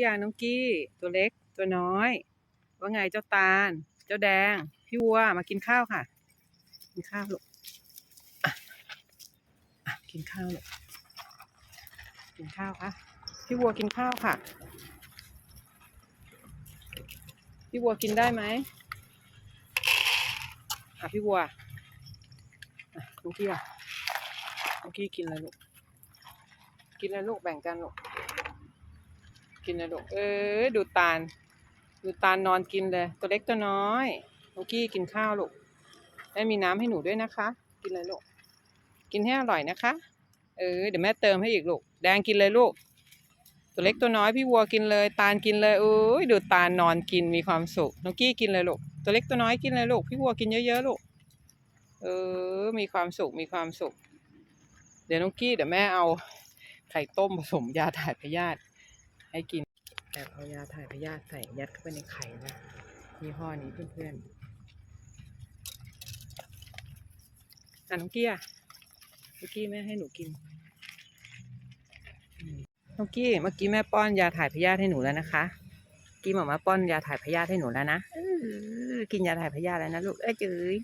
อย่างน้องกี้ ตัวเล็กตัวน้อย ว่าไงเจ้าตาล เจ้าแดง พี่วัวมากินข้าวค่ะ กินข้าวลูกอะอะกินข้าวลูกกินข้าวค่ะพี่วัวกินข้าวค่ะ พี่วัวกินได้ไหมอะพี่วัวน้องกี้อะน้องกี้กินอะไรลูก กินอะไรลูกแบ่งกันลูก กินอะลูกเออดูตาล ดูตาลนอนกินเลย ตัวเล็กตัวน้อยน้อกี้กินข้าวลูกแม่มีน้ำให้หนูด้วยนะคะ กินเลยลูกกินให้อร่อยนะคะ เออเดี๋ยวแม่เติมให้อีกลูกแดงกินเลยลูก ตัวเล็กตัวน้อยพี่วัวกินเลย ตาลกินเลยโอ้ยดูตาลนอนกินมีความสุขนกี้กินเลยลูกตัวเล็กตัวน้อยกินเลยลูกพี่วัวกินเยอะๆลูกเออ มีความสุขมีความสุข เดี๋ยวน้องกี้เดี๋ยวแม่เอาไข่ต้มผสมยาถ่ายพยาธิ ให้กินแต่เอายาถ่ายพยาธิใส่ยัดเข้าไปในไข่นะยี่ห้อนี้เพื่อนๆอะน้องกี้อะน้องกี้แม่ให้หนูกินน้องกี้เมื่อกี้แม่ป้อนยาถ่ายพยาธิให้หนูแล้วนะคะ กี้หมอมาป้อนยาถ่ายพยาธิให้หนูแล้วนะกินยาถ่ายพยาธิแล้วนะลูกเอ้ยจื้ย